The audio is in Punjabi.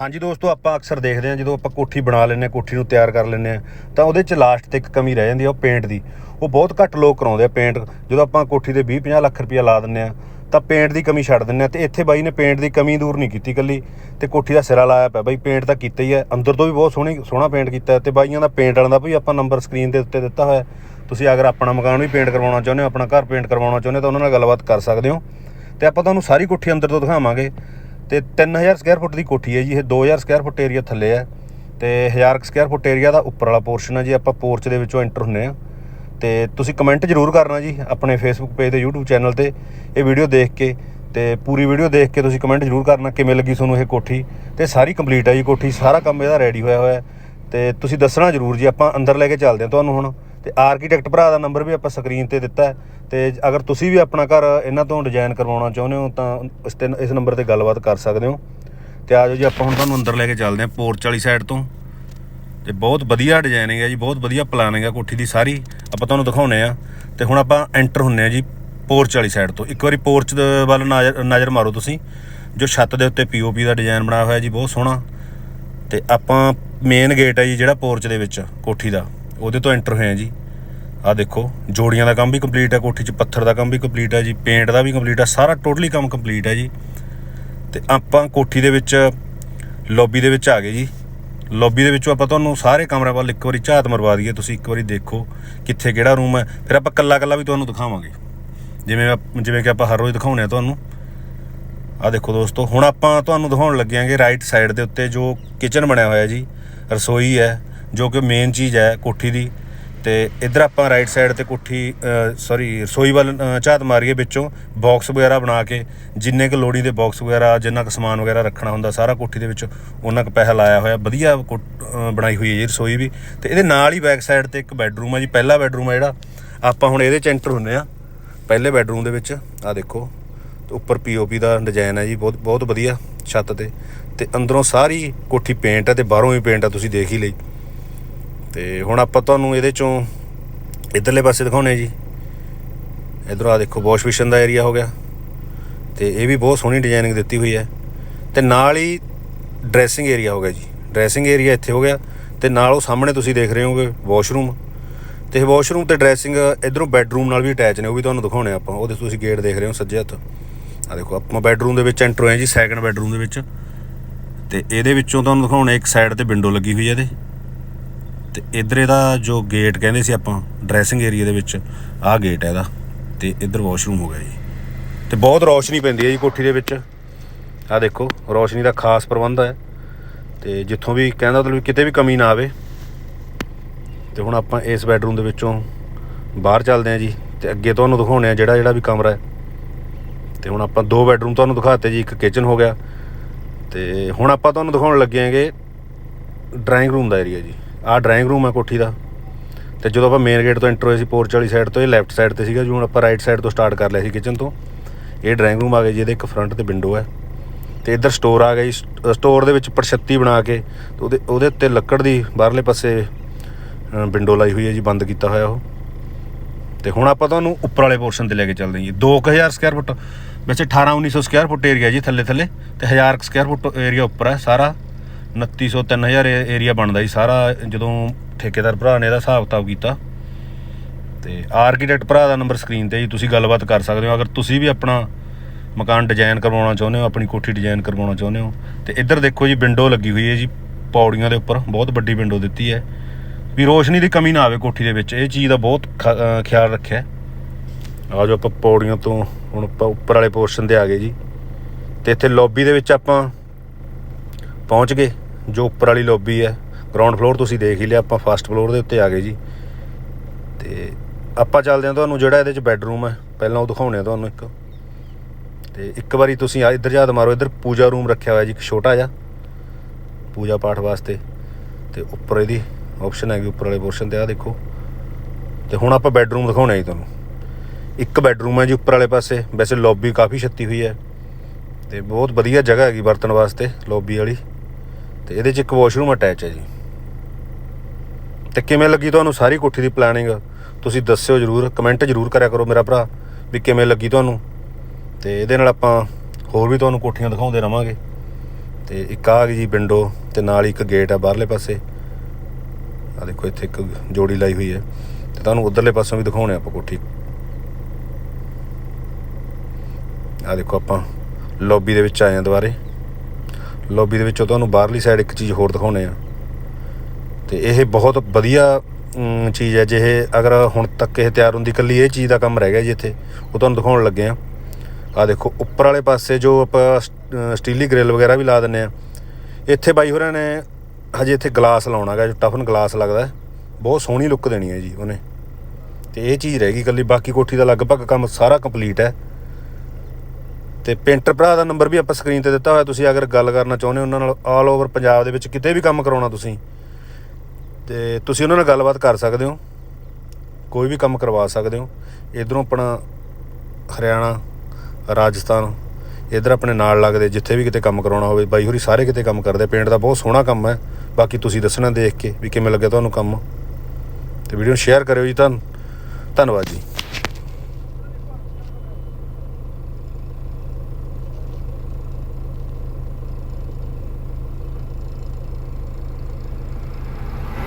ਹਾਂਜੀ ਦੋਸਤੋ, ਆਪਾਂ ਅਕਸਰ ਦੇਖਦੇ ਹਾਂ, ਜਦੋਂ ਆਪਾਂ ਕੋਠੀ ਬਣਾ ਲੈਂਦੇ ਹਾਂ, ਕੋਠੀ ਨੂੰ ਤਿਆਰ ਕਰ ਲੈਂਦੇ ਹਾਂ, ਤਾਂ ਉਹਦੇ ਚ ਲਾਸਟ ਤੇ ਇੱਕ ਕਮੀ ਰਹਿ ਜਾਂਦੀ ਆ, ਉਹ ਪੇਂਟ ਦੀ। ਉਹ ਬਹੁਤ ਘੱਟ ਲੋਕ ਕਰਾਉਂਦੇ ਆ ਪੇਂਟ ਜਦੋਂ ਆਪਾਂ ਕੋਠੀ ਦੇ 20 50 ਲੱਖ ਰੁਪਇਆ ਲਾ ਦਿੰਦੇ ਆ ਤਾਂ ਪੇਂਟ ਦੀ ਕਮੀ ਛੱਡ ਦਿੰਦੇ ਆ ਤੇ ਇੱਥੇ ਬਾਈ ਨੇ ਪੇਂਟ ਦੀ ਕਮੀ ਦੂਰ ਨਹੀਂ ਕੀਤੀ ਕੱਲੀ ਤੇ ਕੋਠੀ ਦਾ ਸਿਰਾ ਲਾਇਆ ਪਿਆ। ਬਾਈ ਪੇਂਟ ਤਾਂ ਕੀਤਾ ਹੀ ਹੈ। ਅੰਦਰ ਤੋਂ ਵੀ ਬਹੁਤ ਸੋਹਣੀ, ਸੋਹਣਾ ਪੇਂਟ ਕੀਤਾ ਹੈ। ਤੇ ਬਾਈਆਂ ਦਾ ਪੇਂਟ ਵਾਲਿਆਂ ਦਾ ਵੀ ਆਪਾਂ ਨੰਬਰ ਸਕਰੀਨ ਦੇ ਉੱਤੇ ਦਿੱਤਾ ਹੋਇਆ ਤੁਸੀਂ ਅਗਰ ਆਪਣਾ ਮਕਾਨ ਵੀ ਪੇਂਟ ਕਰਵਾਉਣਾ ਚਾਹੁੰਦੇ ਹੋ, ਆਪਣਾ ਘਰ ਪੇਂਟ ਕਰਵਾਉਣਾ ਚਾਹੁੰਦੇ ਹੋ, ਤਾਂ ਉਹਨਾਂ ਨਾਲ ਗੱਲਬਾਤ ਕਰ ਸਕਦੇ ਹੋ। ਤੇ ਆਪਾਂ ਤੁਹਾਨੂੰ ਸਾਰੀ ਕੋਠੀ ਅੰਦਰ ਤੋਂ ਦਿਖਾਵਾਂਗੇ। ਤੇ 3000 ਸਕੁਅਰ ਫੁੱਟ ਦੀ ਕੋਠੀ ਹੈ ਜੀ, ਇਹ 2000 ਸਕੁਅਰ ਫੁੱਟ ਏਰੀਆ ਥੱਲੇ ਹੈ ਤੇ 1000 ਸਕੁਅਰ ਫੁੱਟ ਏਰੀਆ ਦਾ ਉੱਪਰ ਵਾਲਾ ਪੋਰਸ਼ਨ ਹੈ ਜੀ, ਆਪਾਂ ਪੋਰਚ ਦੇ ਵਿੱਚੋਂ ਐਂਟਰ ਹੁੰਨੇ ਆ ਤੇ ਤੁਸੀਂ ਕਮੈਂਟ ਜ਼ਰੂਰ ਕਰਨਾ ਜੀ ਆਪਣੇ ਫੇਸਬੁੱਕ ਪੇਜ ਤੇ, YouTube ਚੈਨਲ ਤੇ ਇਹ ਵੀਡੀਓ ਦੇਖ ਕੇ ਤੇ ਪੂਰੀ ਵੀਡੀਓ ਦੇਖ ਕੇ ਤੁਸੀਂ ਕਮੈਂਟ ਜ਼ਰੂਰ ਕਰਨਾ ਕਿਵੇਂ ਲੱਗੀ ਤੁਹਾਨੂੰ ਇਹ ਕੋਠੀ। ਤੇ ਸਾਰੀ ਕੰਪਲੀਟ ਹੈ ਜੀ ਕੋਠੀ, ਸਾਰਾ ਕੰਮ ਇਹਦਾ ਰੈਡੀ ਹੋਇਆ ਹੋਇਆ ਹੈ। ਤੇ ਤੁਸੀਂ ਦੱਸਣਾ ਜ਼ਰੂਰ ਜੀ, ਆਪਾਂ ਅੰਦਰ ਲੈ ਕੇ ਚੱਲਦੇ ਹਾਂ ਤੁਹਾਨੂੰ ਹੁਣ। ਤੇ ਆਰਕੀਟੈਕਟ ਭਰਾ ਦਾ ਨੰਬਰ ਵੀ ਆਪਾਂ ਸਕਰੀਨ ਤੇ ਦਿੱਤਾ ਹੈ। ਤੇ ਅਗਰ ਤੁਸੀਂ ਵੀ ਆਪਣਾ ਘਰ ਇਹਨਾਂ ਤੋਂ ਡਿਜ਼ਾਈਨ ਕਰਵਾਉਣਾ ਚਾਹੁੰਦੇ ਹੋ, ਤਾਂ ਇਸ ਤੇ, ਇਸ ਨੰਬਰ ਤੇ ਗੱਲਬਾਤ ਕਰ ਸਕਦੇ ਹੋ। ਤੇ ਆਜੋ ਜੀ, ਆਪਾਂ ਹੁਣ ਤੁਹਾਨੂੰ ਅੰਦਰ ਲੈ ਕੇ ਚੱਲਦੇ ਹਾਂ ਪੋਰਚ ਵਾਲੀ ਸਾਈਡ ਤੋਂ। ਤੇ ਬਹੁਤ ਵਧੀਆ ਡਿਜ਼ਾਈਨਿੰਗ ਹੈ ਜੀ, ਬਹੁਤ ਵਧੀਆ ਪਲਾਨਿੰਗ ਹੈ ਕੋਠੀ ਦੀ ਸਾਰੀ। ਆਪਾਂ ਤੁਹਾਨੂੰ ਦਿਖਾਉਨੇ ਆ ਤੇ ਹੁਣ ਆਪਾਂ ਐਂਟਰ ਹੁੰਨੇ ਆ ਜੀ ਪੋਰਚ ਵਾਲੀ ਸਾਈਡ ਤੋਂ। ਇੱਕ ਵਾਰੀ ਪੋਰਚ ਵੱਲ ਨਜ਼ਰ ਨਜ਼ਰ ਮਾਰੋ ਤੁਸੀਂ। ਜੋ ਛੱਤ ਦੇ ਉੱਤੇ ਪੀਓਪੀ ਦਾ ਡਿਜ਼ਾਈਨ ਬਣਾਇਆ ਹੋਇਆ ਜੀ, ਬਹੁਤ ਸੋਹਣਾ। ਤੇ ਆਪਾਂ ਮੇਨ ਗੇਟ ਹੈ ਜੀ, ਜਿਹੜਾ ਪੋਰਚ ਦੇ ਵਿੱਚ, ਕੋਠੀ ਦਾ। ਉਹਦੇ ਤੋਂ ਐਂਟਰ ਹੋਏ ਆ ਜੀ। ਆ ਦੇਖੋ, ਜੋੜੀਆਂ ਦਾ ਕੰਮ ਵੀ ਕੰਪਲੀਟ ਹੈ ਕੋਠੀ 'ਚ ਪੱਥਰ ਦਾ ਕੰਮ ਵੀ ਕੰਪਲੀਟ ਹੈ ਜੀ ਪੇਂਟ ਦਾ ਵੀ ਕੰਪਲੀਟ ਹੈ ਸਾਰਾ ਟੋਟਲੀ ਕੰਮ ਕੰਪਲੀਟ ਹੈ ਜੀ। ਤੇ ਆਪਾਂ ਕੋਠੀ ਦੇ ਵਿੱਚ ਲੌਬੀ ਦੇ ਵਿੱਚ ਆ ਗਏ ਜੀ। ਲੌਬੀ ਦੇ ਵਿੱਚੋਂ ਆਪਾਂ ਤੁਹਾਨੂੰ ਸਾਰੇ ਕਮਰਿਆਂ ਵੱਲ ਇੱਕ ਵਾਰੀ ਝਾਤ ਮਰਵਾ ਦਈਏ, ਤੁਸੀਂ ਇੱਕ ਵਾਰੀ ਦੇਖੋ ਕਿੱਥੇ ਕਿਹੜਾ ਰੂਮ ਹੈ ਫਿਰ ਆਪਾਂ ਕੱਲਾ ਕੱਲਾ ਵੀ ਤੁਹਾਨੂੰ ਦਿਖਾਵਾਂਗੇ। ਜਿਵੇਂ ਜਿਵੇਂ ਕਿ ਆਪਾਂ ਹਰ ਰੋਜ਼ ਦਿਖਾਉਂਦੇ ਆ ਤੁਹਾਨੂੰ। ਆ ਦੇਖੋ ਦੋਸਤੋ, ਹੁਣ ਆਪਾਂ ਤੁਹਾਨੂੰ ਦਿਖਾਉਣ ਲੱਗਿਆਂਗੇ ਰਾਈਟ ਸਾਈਡ ਦੇ ਉੱਤੇ ਜੋ ਕਿਚਨ ਬਣਿਆ ਹੋਇਆ ਜੀ। ਰਸੋਈ ਹੈ। ਜੋ ਕਿ ਮੇਨ ਚੀਜ਼ ਹੈ ਕੋਠੀ ਦੀ। ਤੇ ਇੱਧਰ ਆਪਾਂ ਰਾਈਟ ਸਾਈਡ ਤੇ ਕੋਠੀ ਸੌਰੀ ਰਸੋਈ ਵੱਲ ਝਾਤ ਮਾਰੀਏ ਵਿੱਚੋਂ। ਬਾਕਸ ਵਗੈਰਾ ਬਣਾ ਕੇ, ਜਿੰਨੇ ਕੁ ਲੋੜੀ ਦੇ ਬਾਕਸ ਵਗੈਰਾ, ਜਿੰਨਾ ਕੁ ਸਮਾਨ ਵਗੈਰਾ ਰੱਖਣਾ ਹੁੰਦਾ ਸਾਰਾ ਕੋਠੀ ਦੇ ਵਿੱਚ, ਉਹਨਾਂ ਕੁ ਪੈਸਾ ਲਾਇਆ ਹੋਇਆ। ਵਧੀਆ ਕੋ- ਬਣਾਈ ਹੋਈ ਹੈ ਜੀ ਰਸੋਈ ਵੀ। ਤੇ ਇਹਦੇ ਨਾਲ ਹੀ ਬੈਕ ਸਾਈਡ ਤੇ ਇੱਕ ਬੈੱਡਰੂਮ ਹੈ ਜੀ। ਪਹਿਲਾ ਬੈੱਡਰੂਮ ਹੈ ਜਿਹੜਾ, ਆਪਾਂ ਹੁਣ ਇਹਦੇ ਚ ਐਂਟਰ ਹੁੰਨੇ ਆ। ਪਹਿਲੇ ਬੈੱਡਰੂਮ ਦੇ ਵਿੱਚ ਆ ਦੇਖੋ, ਤੇ ਉੱਪਰ ਪੀਓਪੀ ਦਾ ਡਿਜ਼ਾਈਨ ਹੈ ਜੀ। ਬਹੁਤ ਬਹੁਤ ਵਧੀਆ ਛੱਤ ਤੇ। ਤੇ ਅੰਦਰੋਂ ਸਾਰੀ ਕੋਠੀ ਪੇਂਟ ਹੈ ਤੇ ਬਾਹਰੋਂ ਵੀ ਪੇਂਟ ਹੈ ਤੁਸੀਂ ਦੇਖ ਹੀ ਲਈ। ਤੇ ਹੁਣ ਆਪਾਂ ਤੁਹਾਨੂੰ ਇਹਦੇ ਚੋਂ ਇਧਰਲੇ ਪਾਸੇ ਦਿਖਾਉਣੇ ਜੀ। ਇਧਰੋਂ ਆ ਦੇਖੋ, ਵਾਸ਼ ਬੇਸਿਨ ਦਾ ਏਰੀਆ ਹੋ ਗਿਆ। ਤੇ ਇਹ ਵੀ ਬਹੁਤ ਸੋਹਣੀ ਡਿਜ਼ਾਈਨਿੰਗ ਦਿੱਤੀ ਹੋਈ ਹੈ। ਤੇ ਨਾਲ ਹੀ ਡਰੈਸਿੰਗ ਏਰੀਆ ਹੋ ਗਿਆ ਜੀ। ਡਰੈਸਿੰਗ ਏਰੀਆ ਇੱਥੇ ਹੋ ਗਿਆ। ਤੇ ਨਾਲ ਉਹ ਸਾਹਮਣੇ ਤੁਸੀਂ ਦੇਖ ਰਹੇ ਹੋਗੇ ਵਾਸ਼ਰੂਮ ਤੇ ਵਾਸ਼ਰੂਮ ਤੇ ਡਰੈਸਿੰਗ ਇਧਰੋਂ ਬੈੱਡਰੂਮ ਨਾਲ ਵੀ ਅਟੈਚ ਨੇ, ਉਹ ਵੀ ਤੁਹਾਨੂੰ ਦਿਖਾਉਣੇ ਆਪਾਂ। ਉਹਦੇ ਤੁਸੀਂ ਗੇਟ ਦੇਖ ਰਹੇ ਹੋ ਸੱਜੇ ਹੱਥ। ਆ ਦੇਖੋ, ਆਪਾਂ ਬੈੱਡਰੂਮ ਦੇ ਵਿੱਚ ਐਂਟਰ ਹੋਏ ਜੀ ਸੈਕੰਡ ਬੈੱਡਰੂਮ ਦੇ ਵਿੱਚ। ਤੇ ਇਹਦੇ ਵਿੱਚੋਂ ਤੁਹਾਨੂੰ ਦਿਖਾਉਣੇ, ਇੱਕ ਸਾਈਡ ਤੇ ਵਿੰਡੋ ਲੱਗੀ ਹੋਈ ਹੈ ਇਹਦੇ। ਤੇ ਇਧਰ ਇਹਦਾ ਜੋ ਗੇਟ ਕਹਿੰਦੇ ਸੀ ਆਪਾਂ ਡਰੈਸਿੰਗ ਏਰੀਆ ਦੇ ਵਿੱਚ, ਆਹ ਗੇਟ ਹੈ ਇਹਦਾ, ਤੇ ਇਧਰ ਵਾਸ਼ਰੂਮ ਹੋ ਗਿਆ ਜੀ। ਤੇ ਬਹੁਤ ਰੌਸ਼ਨੀ ਪੈਂਦੀ ਹੈ ਜੀ ਕੋਠੀ ਦੇ ਵਿੱਚ। ਆਹ ਦੇਖੋ, ਰੌਸ਼ਨੀ ਦਾ ਖਾਸ ਪ੍ਰਬੰਧ ਹੈ। ਤੇ ਜਿੱਥੋਂ ਵੀ ਕਹਿੰਦਾ ਮਤਲਬ ਕਿਤੇ ਵੀ ਕਮੀ ਨਾ ਆਵੇ। ਤੇ ਹੁਣ ਆਪਾਂ ਇਸ ਬੈਡਰੂਮ ਦੇ ਵਿੱਚੋਂ ਬਾਹਰ ਚੱਲਦੇ ਹਾਂ ਜੀ, ਤੇ ਅੱਗੇ ਤੁਹਾਨੂੰ ਦਿਖਾਉਣੇ ਆ ਜਿਹੜਾ ਜਿਹੜਾ ਵੀ ਕਮਰਾ ਹੈ। ਤੇ ਹੁਣ ਆਪਾਂ ਦੋ ਬੈਡਰੂਮ ਤੁਹਾਨੂੰ ਦਿਖਾਤੇ ਜੀ, ਇੱਕ ਕਿਚਨ ਹੋ ਗਿਆ। ਤੇ ਹੁਣ ਆਪਾਂ ਤੁਹਾਨੂੰ ਦਿਖਾਉਣ ਲੱਗੇ ਆਂਗੇ ਡਰਾਇੰਗ ਰੂਮ ਦਾ ਏਰੀਆ ਜੀ। ਆਹ ਡਰਾਇੰਗ ਰੂਮ ਹੈ ਕੋਠੀ ਦਾ। ਤੇ ਜਦੋਂ ਆਪਾਂ ਮੇਨ ਗੇਟ ਤੋਂ ਐਂਟਰ ਹੋਏ ਸੀ ਪੋਰਚ ਵਾਲੀ ਸਾਈਡ ਤੋਂ, ਇਹ ਲੈਫਟ ਸਾਈਡ ਤੇ ਸੀਗਾ ਜੀ ਹੁਣ ਆਪਾਂ ਰਾਈਟ ਸਾਈਡ ਤੋਂ ਸਟਾਰਟ ਕਰ ਲਿਆ ਸੀ ਕਿਚਨ ਤੋਂ। ਇਹ ਡਰਾਇੰਗ ਰੂਮ ਆ ਗਿਆ ਜੀ, ਇਹਦੇ ਇੱਕ ਫਰੰਟ ਤੇ ਵਿੰਡੋ ਹੈ ਤੇ ਇੱਧਰ ਸਟੋਰ ਆ ਗਈ ਜੀ ਸਟੋਰ ਦੇ ਵਿੱਚ ਪ੍ਰਛੱਤੀ ਬਣਾ ਕੇ, ਤੇ ਉਹਦੇ ਉਹਦੇ ਉੱਤੇ ਲੱਕੜ ਦੀ ਬਾਹਰਲੇ ਪਾਸੇ ਵਿੰਡੋ ਲਾਈ ਹੋਈ ਹੈ ਜੀ, ਬੰਦ ਕੀਤਾ ਹੋਇਆ ਉਹ। ਤੇ ਹੁਣ ਆਪਾਂ ਤੁਹਾਨੂੰ ਉੱਪਰ ਵਾਲੇ ਪੋਰਸ਼ਨ ਤੇ ਲੈ ਕੇ ਚੱਲਦੇ ਹਾਂ ਜੀ। 2000 ਸਕੁਅਰ ਫੁੱਟ ਵੈਸੇ 18 1900 ਸਕੁਅਰ ਫੁੱਟ ਏਰੀਆ ਜੀ ਥੱਲੇ ਥੱਲੇ, ਤੇ 1000 ਸਕੁਅਰ ਫੁੱਟ ਏਰੀਆ ਉੱਪਰ ਹੈ ਸਾਰਾ। 2900 3000 ਏਰੀਆ ਬਣਦਾ ਜੀ ਸਾਰਾ ਜਦੋਂ ਠੇਕੇਦਾਰ ਭਰਾ ਨੇ ਇਹਦਾ ਹਿਸਾਬ ਕਿਤਾਬ ਕੀਤਾ। ਤੇ ਆਰਕੀਟੈਕਟ ਭਰਾ ਦਾ ਨੰਬਰ ਸਕਰੀਨ ਤੇ ਜੀ, ਤੁਸੀਂ ਗੱਲਬਾਤ ਕਰ ਸਕਦੇ ਹੋ। ਅਗਰ ਤੁਸੀਂ ਵੀ ਆਪਣਾ ਮਕਾਨ ਡਿਜ਼ਾਈਨ ਕਰਵਾਉਣਾ ਚਾਹੁੰਦੇ ਹੋ, ਆਪਣੀ ਕੋਠੀ ਡਿਜ਼ਾਈਨ ਕਰਵਾਉਣਾ ਚਾਹੁੰਦੇ ਹੋ, ਤੇ ਇੱਧਰ ਦੇਖੋ ਜੀ ਵਿੰਡੋ ਲੱਗੀ ਹੋਈ ਹੈ ਜੀ, ਪੌੜੀਆਂ ਦੇ ਉੱਪਰ, ਬਹੁਤ ਵੱਡੀ ਵਿੰਡੋ ਦਿੱਤੀ ਹੈ। ਵੀ ਰੋਸ਼ਨੀ ਦੀ ਕਮੀ ਨਾ ਆਵੇ ਕੋਠੀ ਦੇ ਵਿੱਚ, ਇਹ ਚੀਜ਼ ਦਾ ਬਹੁਤ ਖ- ਖਿਆਲ ਰੱਖਿਆ। ਆ ਜੋ ਆਪਾਂ ਪੌੜੀਆਂ ਤੋਂ ਹੁਣ ਆਪਾਂ ਉੱਪਰ ਵਾਲੇ ਪੋਰਸ਼ਨ ਤੇ ਆ ਗਏ ਜੀ, ਤੇ ਇੱਥੇ ਲੌਬੀ ਦੇ ਵਿੱਚ ਆਪਾਂ ਪਹੁੰਚ ਗਏ। ਜੋ ਉੱਪਰ ਵਾਲੀ ਲੌਬੀ ਹੈ ਗਰਾਊਂਡ ਫਲੋਰ ਤੁਸੀਂ ਦੇਖ ਹੀ ਲਿਆ, ਆਪਾਂ ਫਸਟ ਫਲੋਰ ਦੇ ਉੱਤੇ ਆ ਗਏ ਜੀ। ਤੇ ਆਪਾਂ ਚੱਲਦੇ ਹਾਂ ਤੁਹਾਨੂੰ ਜਿਹੜਾ ਇਹਦੇ ਚ ਬੈੱਡਰੂਮ ਹੈ, ਪਹਿਲਾਂ ਉਹ ਦਿਖਾਉਣੇ ਆ ਤੁਹਾਨੂੰ ਇੱਕ। ਤੇ ਇੱਕ ਵਾਰੀ ਤੁਸੀਂ ਆ ਇੱਧਰ ਯਾਦ ਮਾਰੋ, ਇੱਧਰ ਪੂਜਾ ਰੂਮ ਰੱਖਿਆ ਹੋਇਆ ਜੀ, ਇੱਕ ਛੋਟਾ ਜਿਹਾ ਪੂਜਾ ਪਾਠ ਵਾਸਤੇ। ਤੇ ਉੱਪਰ ਇਹਦੀ ਆਪਸ਼ਨ ਹੈਗੀ, ਉੱਪਰ ਵਾਲੇ ਪੋਰਸ਼ਨ ਤੇ ਆ ਦੇਖੋ। ਤੇ ਹੁਣ ਆਪਾਂ ਬੈੱਡਰੂਮ ਦਿਖਾਉਣਾ ਜੀ ਤੁਹਾਨੂੰ। ਇੱਕ ਬੈੱਡਰੂਮ ਹੈ ਜੀ ਉੱਪਰ ਵਾਲੇ ਪਾਸੇ, ਵੈਸੇ ਲੌਬੀ ਕਾਫੀ ਛੱਤੀ ਹੋਈ ਹੈ। ਤੇ ਬਹੁਤ ਵਧੀਆ ਜਗ੍ਹਾ ਹੈਗੀ ਵਰਤਣ ਵਾਸਤੇ ਲੌਬੀ ਵਾਲੀ। ਤੇ ਇਹਦੇ 'ਚ ਇੱਕ ਵਾਸ਼ਰੂਮ ਅਟੈਚ ਹੈ ਜੀ। ਤੇ ਕਿਵੇਂ ਲੱਗੀ ਤੁਹਾਨੂੰ ਸਾਰੀ ਕੋਠੀ ਦੀ ਪਲੈਨਿੰਗ ਤੁਸੀਂ ਦੱਸਿਓ ਜਰੂਰ ਕਮੈਂਟ ਜਰੂਰ ਕਰਿਆ ਕਰੋ ਮੇਰਾ ਭਰਾ, ਵੀ ਕਿਵੇਂ ਲੱਗੀ ਤੁਹਾਨੂੰ? ਤੇ ਇਹਦੇ ਨਾਲ ਆਪਾਂ ਹੋਰ ਵੀ ਤੁਹਾਨੂੰ ਕੋਠੀਆਂ ਦਿਖਾਉਂਦੇ ਰਵਾਂਗੇ। ਤੇ ਇੱਕ ਆ ਗਈ ਜੀ ਵਿੰਡੋ ਤੇ ਨਾਲ ਹੀ ਇੱਕ ਗੇਟ ਆ ਬਾਹਰਲੇ ਪਾਸੇ। ਆ ਦੇਖੋ, ਇੱਥੇ ਇੱਕ ਜੋੜੀ ਲਾਈ ਹੋਈ ਹੈ। ਤੇ ਤੁਹਾਨੂੰ ਉਧਰਲੇ ਪਾਸੋਂ ਵੀ ਦਿਖਾਉਣੇ ਆਪਾਂ ਕੋਠੀ। ਆ ਦੇਖੋ ਆਪਾਂ ਲੌਬੀ ਦੇ ਵਿੱਚ ਆਏ ਆ ਦੁਬਾਰੇ। ਲੌਬੀ ਦੇ ਵਿੱਚੋਂ ਤੁਹਾਨੂੰ ਬਾਹਰਲੀ ਸਾਈਡ ਇੱਕ ਚੀਜ਼ ਹੋਰ ਦਿਖਾਉਣੇ ਆ। ਤੇ ਇਹ ਬਹੁਤ ਵਧੀਆ ਚੀਜ਼ ਹੈ ਜਿਹੇ ਅਗਰ ਹੁਣ ਤੱਕ ਇਹ ਤਿਆਰ ਹੁੰਦੀ ਕੱਲੀ ਇਹ ਚੀਜ਼ ਦਾ ਕੰਮ ਰਹਿ ਗਿਆ ਜੀ ਇੱਥੇ, ਉਹ ਤੁਹਾਨੂੰ ਦਿਖਾਉਣ ਲੱਗੇ ਆ। ਆ ਦੇਖੋ, ਉੱਪਰ ਵਾਲੇ ਪਾਸੇ ਜੋ ਆਪਾਂ ਸ- ਸਟੀਲੀ ਗ੍ਰਿਲ ਵਗੈਰਾ ਵੀ ਲਾ ਦਿੰਨੇ ਆ। ਇੱਥੇ ਬਾਈ ਹੋਰਾਂ ਨੇ ਹਜੇ ਇੱਥੇ ਗਲਾਸ ਲਾਉਣਾਗਾ ਜੋ ਟਫਨ ਗਲਾਸ ਲੱਗਦਾ ਬਹੁਤ ਸੋਹਣੀ ਲੁੱਕ ਦੇਣੀ ਹੈ ਜੀ ਉਹਨੇ। ਤੇ ਇਹ ਚੀਜ਼ ਰਹਿ ਗਈ ਕੱਲੀ ਬਾਕੀ ਕੋਠੀ ਦਾ ਲਗਭਗ ਕੰਮ ਸਾਰਾ ਕੰਪਲੀਟ ਹੈ। ਤੇ ਪੇਂਟਰ ਭਰਾ ਦਾ ਨੰਬਰ ਵੀ ਆਪਾਂ ਸਕਰੀਨ ਤੇ ਦਿੱਤਾ ਹੋਇਆ, ਤੁਸੀਂ ਅਗਰ ਗੱਲ ਕਰਨਾ ਚਾਹੁੰਦੇ ਹੋ ਉਹਨਾਂ ਨਾਲ ਆਲ ਓਵਰ ਪੰਜਾਬ ਦੇ ਵਿੱਚ ਕਿਤੇ ਵੀ ਕੰਮ ਕਰਾਉਣਾ ਤੁਸੀਂ, ਤੇ ਤੁਸੀਂ ਉਹਨਾਂ ਨਾਲ ਗੱਲਬਾਤ ਕਰ ਸਕਦੇ ਹੋ, ਕੋਈ ਵੀ ਕੰਮ ਕਰਵਾ ਸਕਦੇ ਹੋ, ਇਧਰੋਂ ਆਪਣਾ ਹਰਿਆਣਾ, ਰਾਜਸਥਾਨ, ਇਧਰ ਆਪਣੇ ਨਾਲ ਲੱਗਦੇ, ਜਿੱਥੇ ਵੀ ਕਿਤੇ ਕੰਮ ਕਰਾਉਣਾ ਹੋਵੇ, ਬਾਈ ਹੋਰੀ ਸਾਰੇ ਕਿਤੇ ਕੰਮ ਕਰਦੇ, ਪੇਂਟ ਦਾ ਬਹੁਤ ਸੋਹਣਾ ਕੰਮ ਹੈ, ਬਾਕੀ ਤੁਸੀਂ ਦੱਸਣਾ ਦੇਖ ਕੇ ਵੀ ਕਿਵੇਂ ਲੱਗਿਆ ਤੁਹਾਨੂੰ ਕੰਮ, ਤੇ ਵੀਡੀਓ ਨੂੰ ਸ਼ੇਅਰ ਕਰਿਓ ਜੀ ਤੁਹਾਨੂੰ ਧੰਨਵਾਦ ਜੀ।